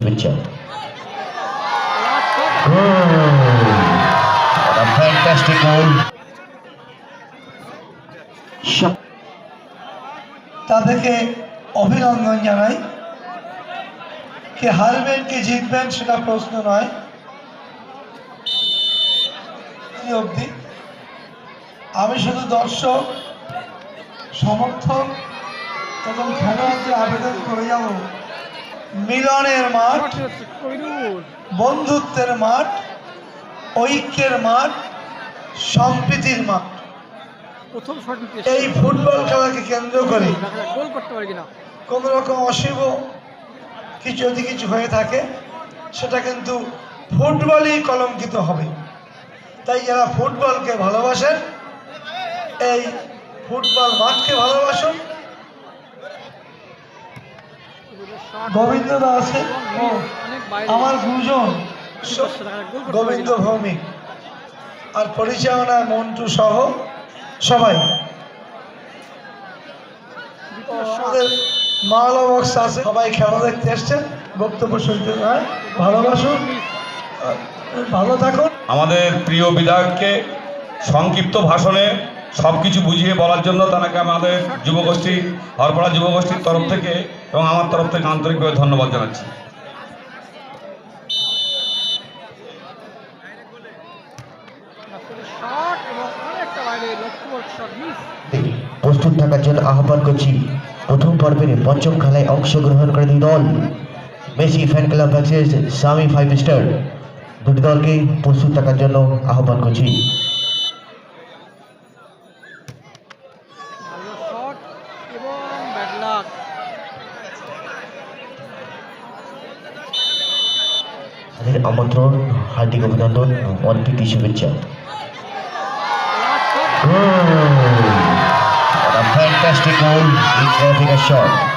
শুভেচ্ছা What a fantastic goal. Shot. তাদেরকে অভিনন্দন জানাই। কে হারবেন কে জিতবেন সেটা প্রশ্ন নয়। অবধি। আমি শুধু দর্শক সমর্থক এবং খেলোয়াড়দের আবেদন করে যাব। মিলনের মাঠ, বন্ধুত্বের মাঠ, ঐক্যের মাঠ, সম্প্রীতির মাঠ। এই ফুটবল খেলাকে কেন্দ্র করে কোন রকম অশুভ কিছু যদি কিছু হয়ে থাকে, সেটা কিন্তু ফুটবলই কলঙ্কিত হবে। তাই যারা ফুটবলকে ভালোবাসেন, এই ফুটবল মাঠকে ভালোবাসুন। গোবিন্দ দা আছে আমার গুরুজন গোবিন্দ ভৌমিক। আর পরিচালনা মন্টু সহ সবাই। আমাদের আছে, সবাই খেলা দেখতে এসছেন, বক্তব্য শুনতে হয়, ভালোবাসুন ভালো থাকুন। আমাদের প্রিয় বিধায়ককে সংক্ষিপ্ত ভাষণে সব কিছু বুঝিয়ে বলার জন্য তাকে আমাদের যুবগোষ্ঠী, হরপাড়া যুবগোষ্ঠীর তরফ থেকে এবং আমার তরফ থেকে আন্তরিকভাবে ধন্যবাদ জানাচ্ছি। প্রস্তুত থাকার জন্য আহ্বান করছি, প্রথম পর্বের পঞ্চম খেলায় অংশগ্রহণ করে দুই দল। Messi fan club versus Sami five star. দুটি দলকে প্রস্তুত থাকার জন্য আহ্বান করছি। আমন্ত্রণ হার্দিক অভিনন্দন অনেক শুভেচ্ছা a fantastic goal in traffic shot.